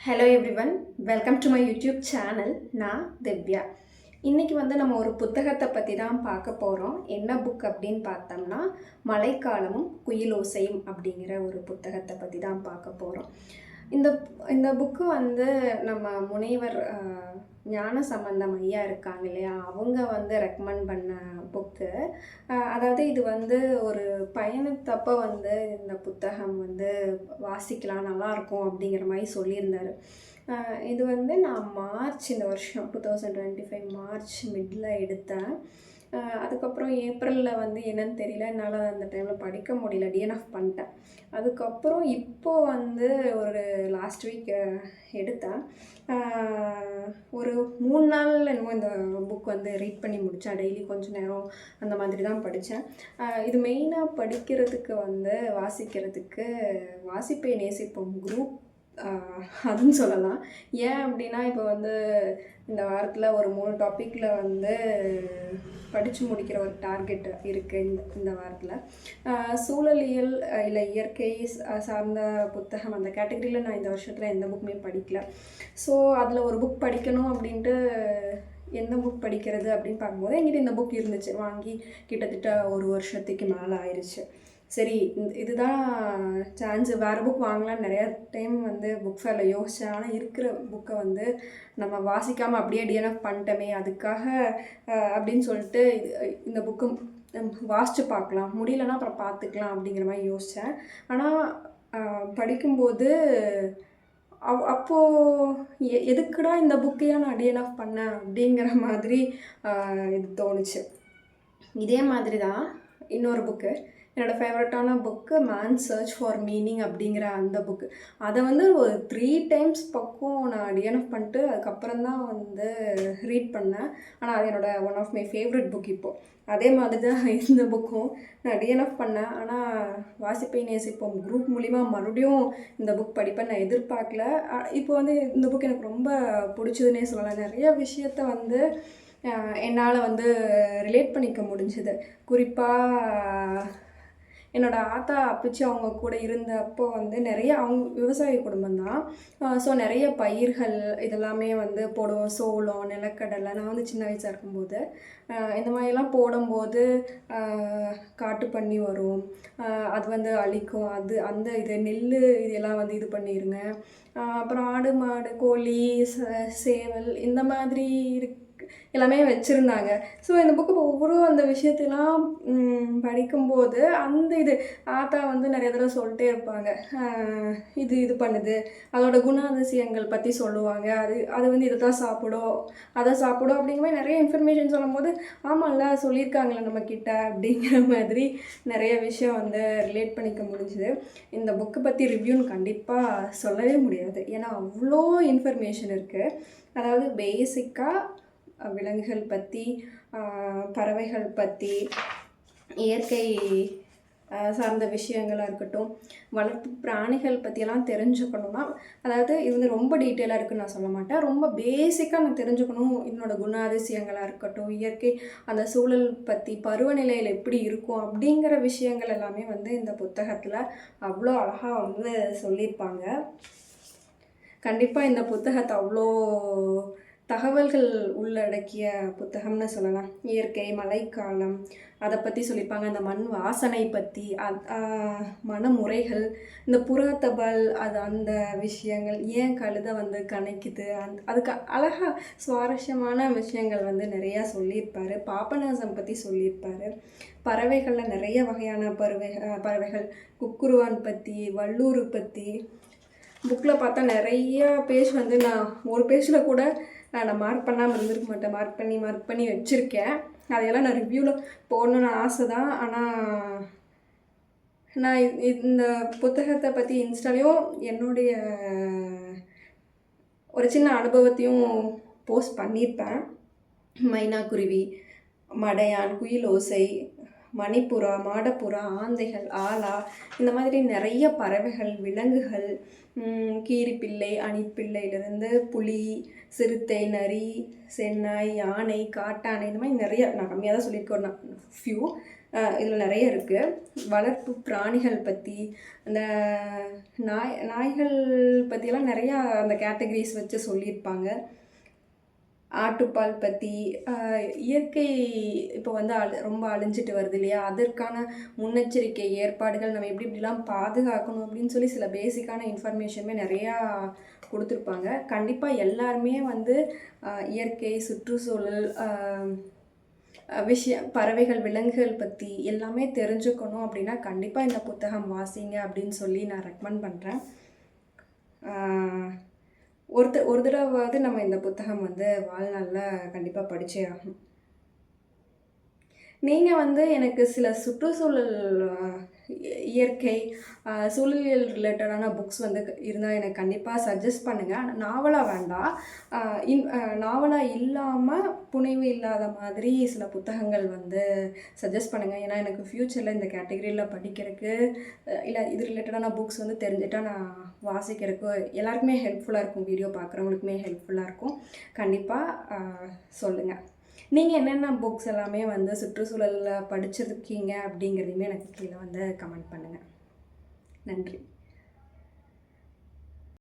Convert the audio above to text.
Hello everyone welcome to my YouTube channel நான் திவ்யா இன்றைக்கி வந்து நம்ம ஒரு புத்தகத்தை பற்றி தான் பார்க்க போகிறோம் என்ன புக் அப்படின்னு பார்த்தோம்னா மழைக்காலமும் குயிலோசையும் அப்படிங்கிற ஒரு புத்தகத்தை பற்றி தான் பார்க்க போகிறோம் இந்த இந்த புக்கு வந்து நம்ம முனைவர் ஞான சம்பந்தம் ஐயா இருக்காங்க இல்லையா? அவங்க வந்து ரெக்கமெண்ட் பண்ண புக்கு அதாவது இது வந்து ஒரு பயணத்தப்போ வந்து இந்த புத்தகம் வந்து வாசிக்கலாம் நல்லாயிருக்கும் அப்படிங்கிற மாதிரி சொல்லியிருந்தாரு. இது வந்து நான் மார்ச் இந்த வருஷம் two thousand twenty five March middle எடுத்தேன். அதுக்கப்புறம் ஏப்ரலில் வந்து என்னன்னு தெரியல. என்னால் அந்த டைமில் படிக்க முடியல. டிஎன்எஃப் பண்ணிட்டேன். அதுக்கப்புறம் இப்போ வந்து ஒரு லாஸ்ட் வீக் எடுத்தேன். ஒரு மூணு நாள் என்னமோ இந்த புக் வந்து ரீட் பண்ணி முடித்தேன் டெய்லி கொஞ்சம் நேரம் அந்த மாதிரி தான் படித்தேன் இது மெயினாக படிக்கிறதுக்கு வந்து வாசிக்கிறதுக்கு வாசிப்பை நேசிப்போம் குரூப் அதுன்னு சொல்லலாம். ஏன் அப்படின்னா இப்போ வந்து இந்த வாரத்தில் ஒரு மூணு டாப்பிக்கில் வந்து படித்து முடிக்கிற ஒரு டார்கெட் இருக்குது இந்த இந்த வாரத்தில். சூழலியல் இல்லை இயற்கை சார்ந்த புத்தகம் அந்த கேட்டகரியில் நான் இந்த வருஷத்தில் எந்த புக்குமே படிக்கல. ஸோ அதில் ஒரு புக் படிக்கணும் அப்படின்ட்டு எந்த புக் படிக்கிறது அப்படின்னு பார்க்கும்போது என்கிட்ட இந்த புக் இருந்துச்சு. வாங்கி கிட்டத்தட்ட ஒரு வருஷத்துக்கு மேலே ஆயிடுச்சு சரி இந்த- இதுதான் சான்ஸ் வேறு புக் வாங்கலாம் நிறையா டைம் வந்து புக் ஃபேரில் யோசித்தேன் ஆனால் இருக்கிற புக்கை வந்து நம்ம வாசிக்காமல் அப்படியே டிஎன்எஃப் பண்ணிட்டோமே அதுக்காக அப்படின்னு சொல்லிட்டு இந்த புக்கு வாசித்து பார்க்கலாம். முடியலன்னா அப்புறம் பார்த்துக்கலாம் அப்படிங்கிற மாதிரி யோசித்தேன் ஆனால் படிக்கும்போது அவ் அப்போது எ எதுக்குடா இந்த புக்கையாக நான் டிஎன்எஃப் பண்ணேன் அப்படிங்கிற மாதிரி இது தோணுச்சு. இதே மாதிரி தான் இன்னொரு புக்கு என்னோடய ஃபேவரட்டான book man search for meaning அப்படிங்கிற அந்த புக்கு அதை வந்து ஒரு த்ரீ டைம்ஸ் பக்கம் நான் டிஎன்எஃப் பண்ணிட்டு அதுக்கப்புறம் தான் வந்து ரீட் பண்ணேன். ஆனால் அது என்னோட one of my favourite book இப்போது அதே மாதிரி தான் இந்த புக்கும் நான் டிஎன்எஃப் பண்ணேன். ஆனால் வாசிப்பை நேசிப்போம். குரூப் மூலிமா மறுபடியும் இந்த புக் படிப்பேன் நான் எதிர்பார்க்கல. இப்போ வந்து இந்த புக் எனக்கு ரொம்ப பிடிச்சதுன்னே சொல்லலாம். நிறைய விஷயத்த வந்து என்னால் வந்து ரிலேட் பண்ணிக்க முடிஞ்சுது. குறிப்பாக என்னோட ஆத்தா அப்பிச்சு அவங்க கூட இருந்தப்போ வந்து நிறைய அவங்க விவசாய குடும்பம் தான். ஸோ நிறைய பயிர்கள் இதெல்லாமே வந்து போடுவோம். சோளம் நிலக்கடலை நான் வந்து சின்ன வயசாக இருக்கும்போது. இந்த மாதிரிலாம் போடும்போது காட்டு பண்ணி வரும். அது வந்து அழிக்கும். அது அந்த இது நெல் இதெல்லாம் வந்து இது பண்ணிடுங்க அப்புறம் ஆடு மாடு கோழி ச- சேவல் இந்த மாதிரி இருக்கு எல்லாமே வச்சுருந்தாங்க. ஸோ இந்த புக்கு ஒவ்வொரு அந்த விஷயத்தெல்லாம் படிக்கும்போது அந்த இது ஆத்தா வந்து நிறைய தடவை சொல்லிட்டே இருப்பாங்க. இது இது பண்ணுது. அதோட குணாதிசயங்கள் பற்றி சொல்லுவாங்க. அது அது வந்து இதை தான் சாப்பிடும். அதை சாப்பிடும் அப்படிங்கிற மாதிரி நிறைய இன்ஃபர்மேஷன் சொல்லும்போது ஆமாம்ல சொல்லியிருக்காங்களே நம்ம கிட்ட அப்படிங்கிற மாதிரி நிறைய விஷயம் வந்து ரிலேட் பண்ணிக்க முடிஞ்சுது. இந்த புக்கு பற்றி ரிவ்யூன்னு கண்டிப்பாக சொல்லவே முடியாது. ஏன்னா அவ்வளோ இன்ஃபர்மேஷன் இருக்குது அதாவது பேசிக்காக விலங்குகள் பற்றி பறவைகள் பற்றி இயற்கை சார்ந்த விஷயங்களாக இருக்கட்டும் வளர்ப்பு பிராணிகள் பற்றியெல்லாம் தெரிஞ்சுக்கணும்னா அதாவது இது வந்து ரொம்ப டீட்டெயிலாக இருக்குன்னு நான் சொல்ல மாட்டேன். ரொம்ப பேசிக்காக நான் தெரிஞ்சுக்கணும். என்னோடய குணாதிசயங்களாக இருக்கட்டும் இயற்கை அந்த சூழல் பற்றி பருவநிலையில் எப்படி இருக்கும் அப்படிங்கிற விஷயங்கள் எல்லாமே வந்து இந்த புத்தகத்தில் அவ்வளோ அழகாக வந்து சொல்லியிருப்பாங்க. கண்டிப்பாக இந்த புத்தகத்தை அவ்வளோ தகவல்கள் உள்ளடக்கிய புத்தகம்னு சொல்லலாம். இயற்கை மழைக்காலம் அதை பற்றி சொல்லியிருப்பாங்க அந்த மண் வாசனை பற்றி அத் மனமுறைகள் இந்த புறத்தபல் அது அந்த விஷயங்கள் ஏன் கழுதை வந்து கணக்குது? அந் அதுக்கு அழகாக சுவாரஸ்யமான விஷயங்கள் வந்து நிறையா சொல்லியிருப்பாரு. பாப்பநாசம் பற்றி சொல்லியிருப்பாரு. பறவைகளில் நிறைய வகையான பறவை பறவைகள். குக்குருவான் பற்றி வள்ளூர் பற்றி புக்கில் பார்த்தா நிறையா பேஜ் வந்து நான் ஒரு பேஜில் கூட நான் மார்க் பண்ணாமல் இருந்திருக்க மாட்டேன். மார்க் பண்ணி மார்க் பண்ணி வச்சுருக்கேன். அதையெல்லாம் நான் ரிவ்யூவில் போடணும்னு ஆசை தான் ஆனால் நான் இந்த புத்தகத்தை பற்றி இன்ஸ்டாலையும் என்னுடைய ஒரு சின்ன அனுபவத்தையும் போஸ்ட் பண்ணியிருப்பேன் மைனா குருவி மடையான் குயில் ஓசை மணிப்புறா மாடப்புறா ஆந்தைகள் ஆலா இந்த மாதிரி நிறைய பறவைகள் விலங்குகள் கீரிப்பிள்ளை அணிப்பிள்ளையிலிருந்து புலி சிறுத்தை நரி சென்னாய் யானை காட்டானை இந்த மாதிரி நிறைய நான் கம்மியாக தான் சொல்லியிருக்கேன். நான் ஃபியூ இதில் நிறைய இருக்குது வளர்ப்பு பிராணிகள் பற்றி அந்த நாய் நாய்கள் பற்றியெல்லாம் நிறையா அந்த கேட்டகரிஸ் வச்சு சொல்லியிருப்பாங்க. ஆட்டுப்பால் பற்றி இயற்கை இப்போ வந்து அழி ரொம்ப அழிஞ்சிட்டு வருது இல்லையா? அதற்கான முன்னெச்சரிக்கை ஏற்பாடுகள் நம்ம எப்படி இப்படிலாம் பாதுகாக்கணும் அப்படின்னு சொல்லி சில பேசிக்கான இன்ஃபர்மேஷனுமே நிறையா கொடுத்துருப்பாங்க. கண்டிப்பாக எல்லாருமே வந்து இயற்கை சுற்றுச்சூழல் விஷயம் பறவைகள் விலங்குகள் பற்றி எல்லாமே தெரிஞ்சுக்கணும் அப்படின்னா கண்டிப்பாக இந்த புத்தகம் வாசிங்க அப்படின்னு சொல்லி நான் ரெக்கமெண்ட் பண்ணுறேன் ஒருத்தர் ஒரு தடவாவது நம்ம இந்த புத்தகம் வந்து வாழ்நாளில் கண்டிப்பாக படித்தே ஆகணும். நீங்கள் வந்து எனக்கு சில சுற்றுச்சூழல் இயற்கை சூழலியல் ரிலேட்டடான புக்ஸ் வந்து இருந்தால் எனக்கு கண்டிப்பாக சஜஸ்ட் பண்ணுங்கள் ஆனால் நாவலாக வேண்டாம் இன் நாவலாக இல்லாமல் புனைவு இல்லாத மாதிரி சில புத்தகங்கள் வந்து சஜஸ்ட் பண்ணுங்கள் ஏன்னா எனக்கு ஃப்யூச்சரில் இந்த கேட்டகரியில் படிக்கிறதுக்கு இல்லை இது ரிலேட்டடான புக்ஸ் வந்து தெரிஞ்சுட்டா நான் வாசிக்கிறதுக்கு எல்லாருக்குமே ஹெல்ப்ஃபுல்லாக இருக்கும். வீடியோ பார்க்குறவங்களுக்குமே ஹெல்ப்ஃபுல்லாக இருக்கும். கண்டிப்பாக சொல்லுங்கள் நீங்கள் என்னென்ன புக்ஸ் எல்லாமே வந்து சுற்றுச்சூழலில் படிச்சிருக்கீங்க அப்படிங்கிறதையுமே எனக்கு கீழே வந்து கமெண்ட் பண்ணுங்கள் நன்றி.